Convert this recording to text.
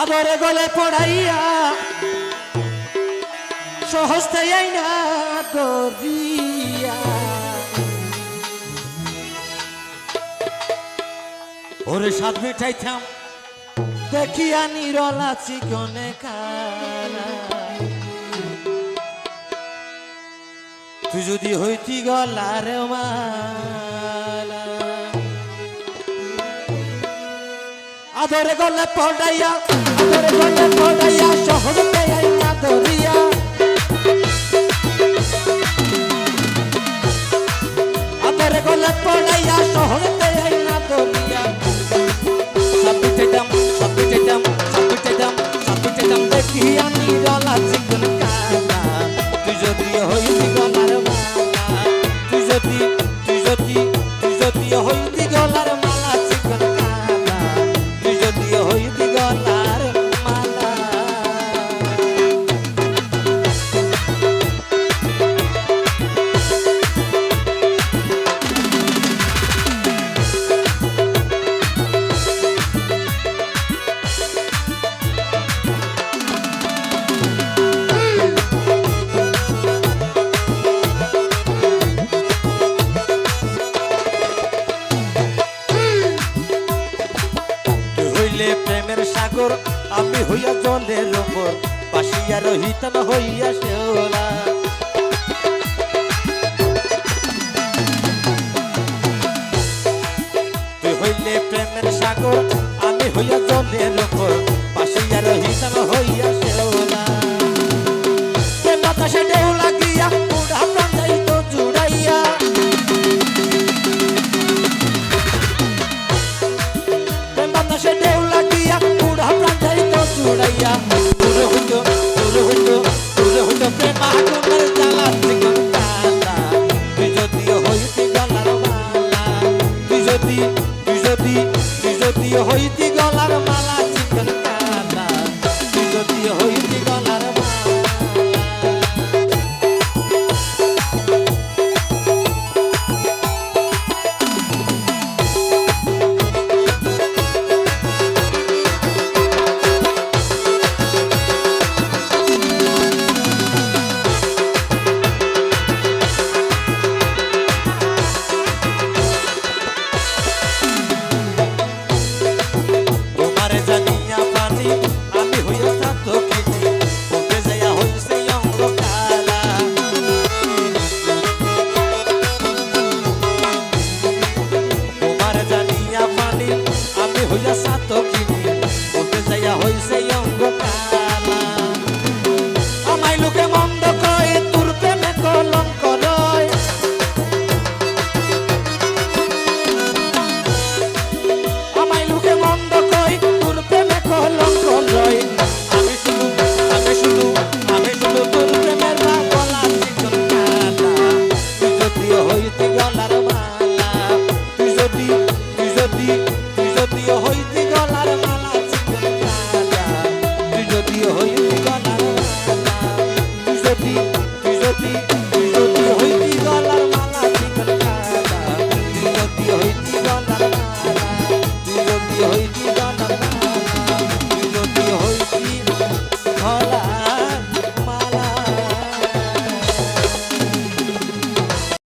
আদরে গলে পড়াইয়া, সহজতে না দরিয়া ওরে সাত মিঠাইতাম, দেখিয়া নিরলা চিকনে কালা। তুই যদি হইতি গলার মালা আদরে গলে পড়াইয়া আদরে গলে পড়াইয়া শহর পেয়াই না সাগর, আমি হইয়া জলের ওপর পাশিয়া রহিত হইয়া শেওলা। তুই হইলে প্রেমের সাগর, আমি হইয়া হইল